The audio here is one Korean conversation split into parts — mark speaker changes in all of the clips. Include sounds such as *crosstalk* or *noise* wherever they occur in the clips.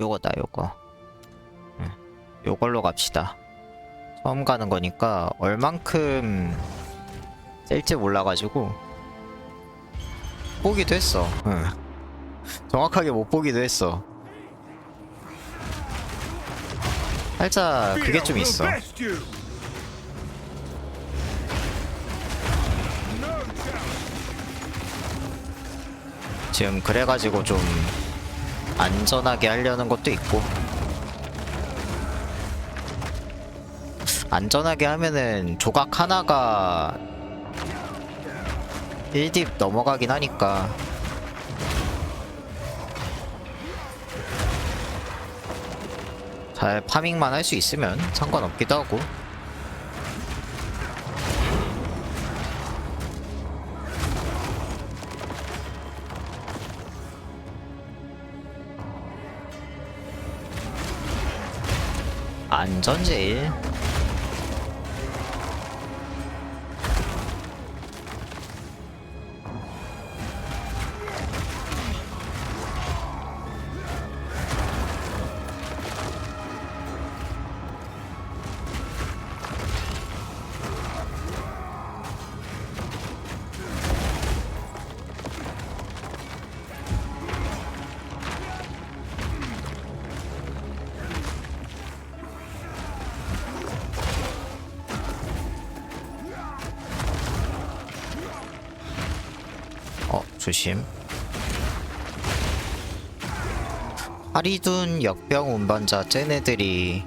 Speaker 1: 요거다 요거. 응. 요걸로 갑시다. 처음 가는 거니까 얼만큼 셀지 몰라가지고 보기도 했어. 응. 정확하게 못 보기도 했어. 살짝 그게 좀 있어. 지금 그래가지고 좀 안전하게 하려는 것도 있고. 안전하게 하면은 조각 하나가 1딥 넘어가긴 하니까. 잘 파밍만 할 수 있으면 상관없기도 하고 안전 제일 조심. 하리둔 역병 운반자 쟤네들이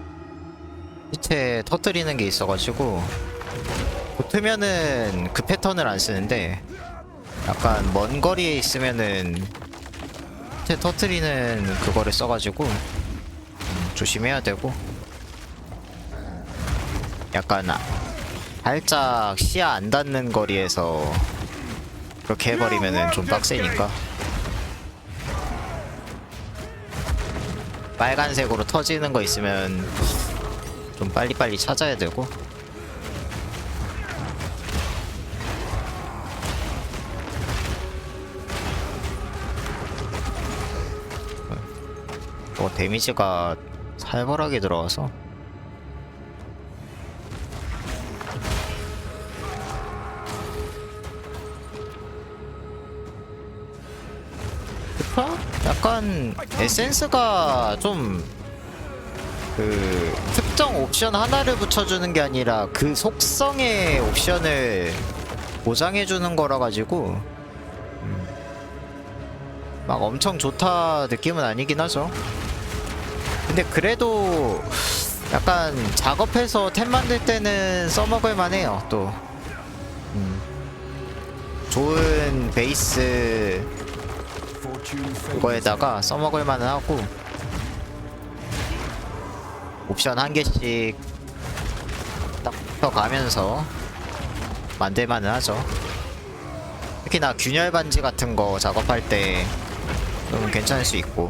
Speaker 1: 시체 터뜨리는 게 있어가지고 붙으면은 그 패턴을 안 쓰는데 약간 먼 거리에 있으면은 시체 터뜨리는 그거를 써가지고 음, 조심해야 되고 약간 아- 살짝 시야 안 닿는 거리에서 그렇게 해버리면은 좀 빡세니까. 빨간색으로 터지는 거 있으면 좀 빨리빨리 찾아야 되고. 어, 데미지가 살벌하게 들어와서 그쵸? 약간 에센스가 좀 그 특정 옵션 하나를 붙여주는 게 아니라 그 속성의 옵션을 보장해주는 거라 가지고 음, 막 엄청 좋다 느낌은 아니긴 하죠. 근데 그래도 약간 작업해서 템 만들 때는 써먹을 만 해요. 또 음, 좋은 베이스 그거에다가 써먹을 만은 하고 옵션 한 개씩 딱 펴가면서 만들만은 하죠. 특히나 균열 반지 같은 거 작업할 때 좀 괜찮을 수 있고.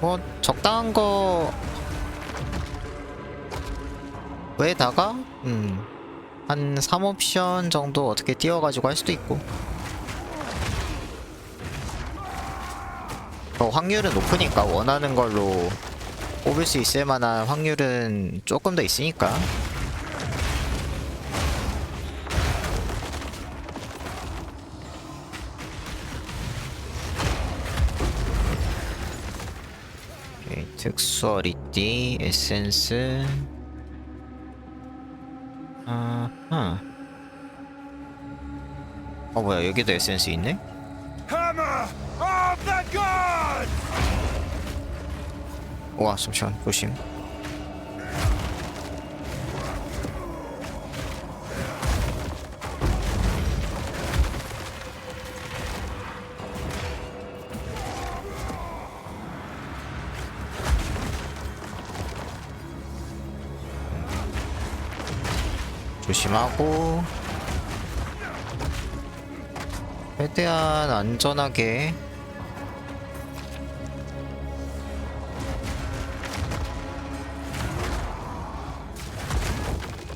Speaker 1: 뭐 적당한 거 외에다가 음 한 3옵션 정도 어떻게 띄워가지고 할 수도 있고. 어, 확률은 높으니까 원하는 걸로 뽑을 수 있을 만한 확률은 조금 더 있으니까. 오케이, 특수 어리띠 에센스 아하. 어 뭐야 여기도 에센스 있네? 와 잠시만 조심 조심하고 최대한 안전하게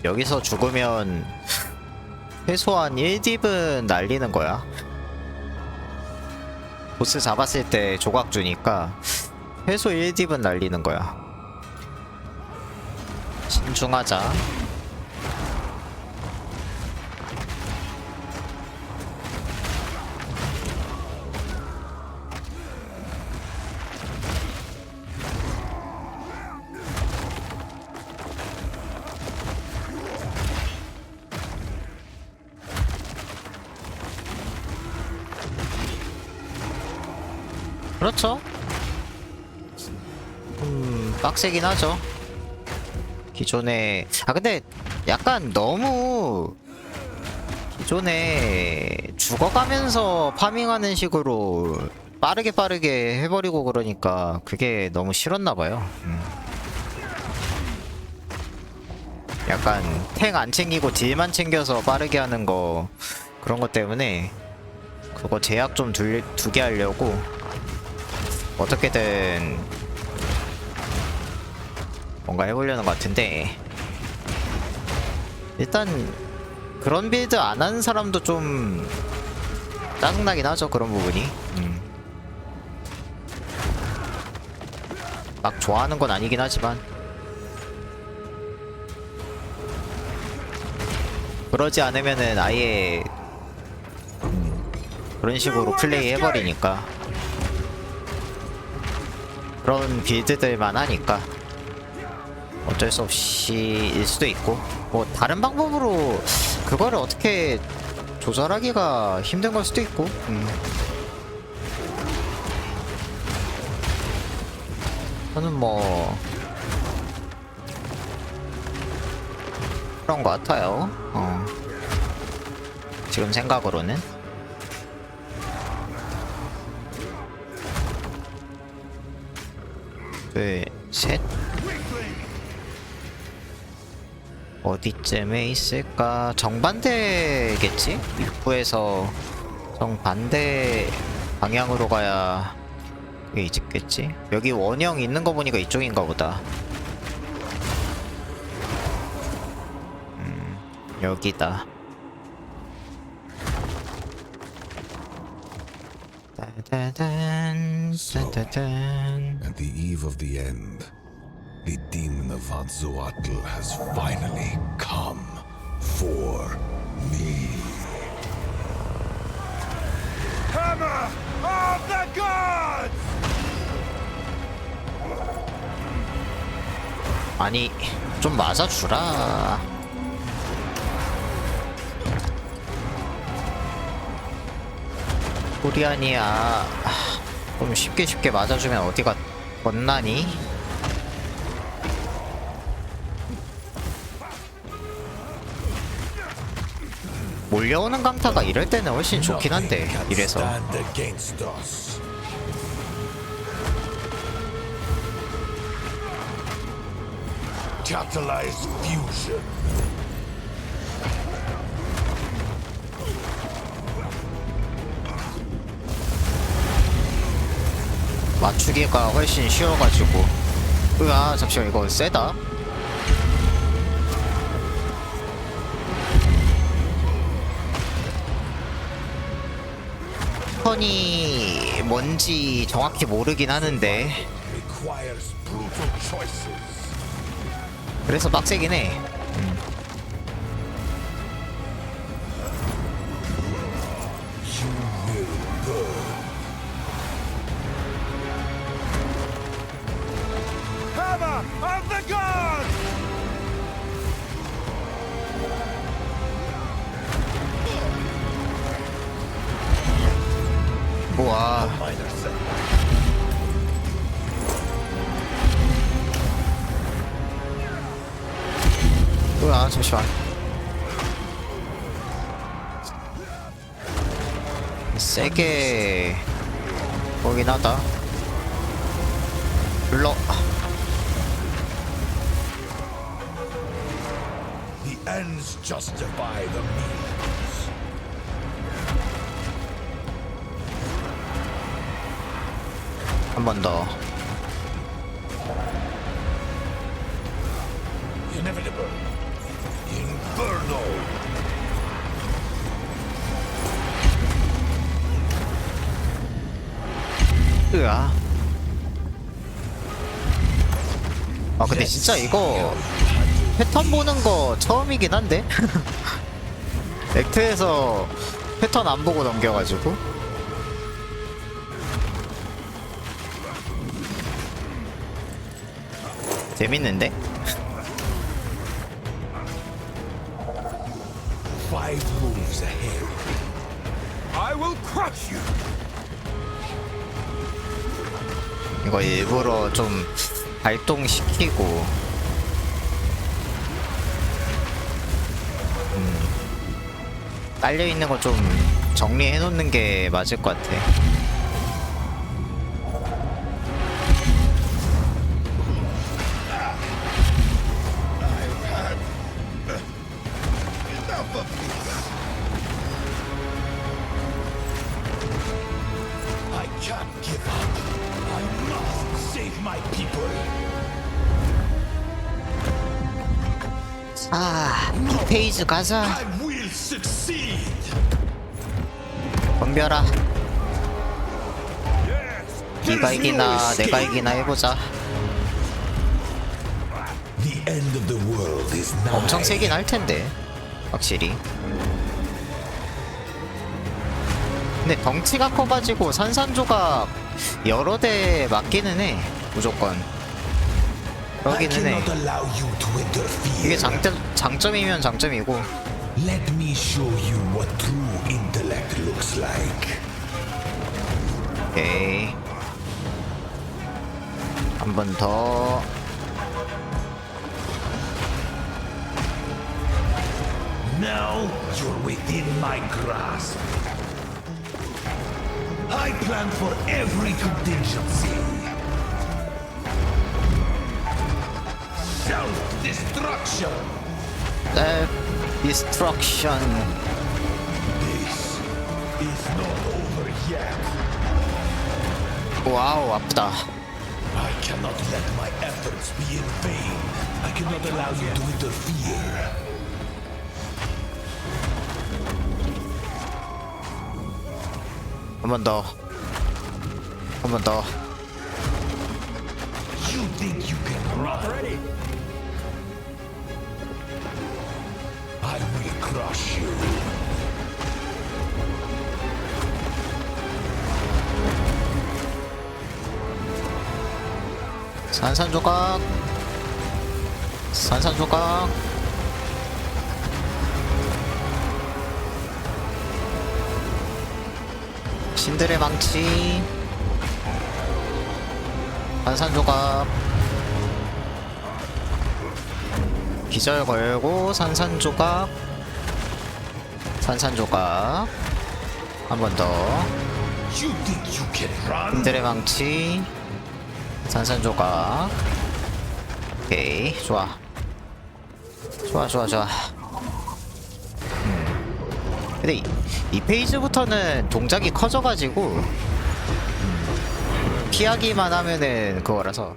Speaker 1: 여기서 죽으면 최소한 1딥은 날리는 거야. 보스 잡았을 때 조각 주니까 최소 1딥은 날리는 거야. 신중하자. 그렇죠. 음, 빡세긴 하죠. 기존에 아 근데 약간 너무 기존에 죽어가면서 파밍하는 식으로 빠르게 빠르게 해버리고 그러니까 그게 너무 싫었나 봐요. 음. 약간 탱 안 챙기고 딜만 챙겨서 빠르게 하는 거 그런 것 때문에 그거 제약 좀 두게 하려고 어떻게든 뭔가 해보려는 것 같은데. 일단 그런 빌드 안 하는 사람도 좀 짜증나긴 하죠 그런 부분이. 음. 막 좋아하는 건 아니긴 하지만. 그러지 않으면은 아예 음, 그런 식으로 플레이 해버리니까 그런 빌드들만 하니까 어쩔 수 없이 일 수도 있고 뭐 다른 방법으로 그거를 어떻게 조절하기가 힘든 걸 수도 있고 음. 저는 뭐 그런 것 같아요 어. 지금 생각으로는 둘, 셋. 어디쯤에 있을까? 정반대겠지? 입구에서 정반대 방향으로 가야 그게 있겠지? 여기 원형 있는 거 보니까 이쪽인가 보다. 음, 여기다. 따다단, 따다단.
Speaker 2: At the eve of the end, the demon of Vatzoatl has finally come for me.
Speaker 3: Hammer of the gods!
Speaker 1: 아니 좀 맞아주라 코리안이야 좀 쉽게 쉽게 맞아주면 어디가 덧나니? 몰려오는 강타가 이럴 때는 훨씬 좋긴 한데 이래서.
Speaker 2: Catalyzed fusion.
Speaker 1: 맞추기가 훨씬 쉬워가지고. 으아 잠시만 이거 세다. 턴이 뭔지 정확히 모르긴 하는데. 그래서 빡세긴 해 으아 잠시만 세게 보긴 하다 불러
Speaker 2: The ends justify the means.
Speaker 1: 한번 더
Speaker 2: Inevitable.
Speaker 1: 으아. 아 근데 진짜 이거 패턴 보는 거 처음이긴 한데 *laughs* 액트에서 패턴 안 보고 넘겨가지고 재밌는데?
Speaker 2: Five moves ahead.
Speaker 3: I will crush you!
Speaker 1: 이거 일부러 좀 발동시키고 음, 깔려있는 거 좀 정리해 놓는 게 맞을 것 같아 아, 이 페이지 가자. 덤벼라! 네가 이기나 내가 이기나 해보자
Speaker 2: The end of the world is nigh.
Speaker 1: 엄청 세긴 할 텐데 확실히 근데 덩치가 커가지고 산산조각 여러 대 맞기는 해 무조건 그러기는 해. 이게 장점, 장점이면 장점이고
Speaker 2: Let me show you what true intellect looks like.
Speaker 1: 오케이 한 번 더
Speaker 2: Now you're within my grasp. I plan for every contingency. Self-destruction!
Speaker 1: Uh, destruction.
Speaker 2: This is not over yet.
Speaker 1: Wow, Apta.
Speaker 2: I cannot let my efforts be in vain. I cannot allow you to interfere.
Speaker 1: 한 번 더 한 번 더. 산산조각 산산조각 신들의 망치. 산산조각. 기절 걸고 산산 조각. 산산 조각. 한 번 더? 신들의 망치. 산산 조각. 오케이 좋아. 좋아 좋아 좋아. 음. 근데 이, 이 페이지부터는 동작이 커져가지고 음, 피하기만 하면은 그거라서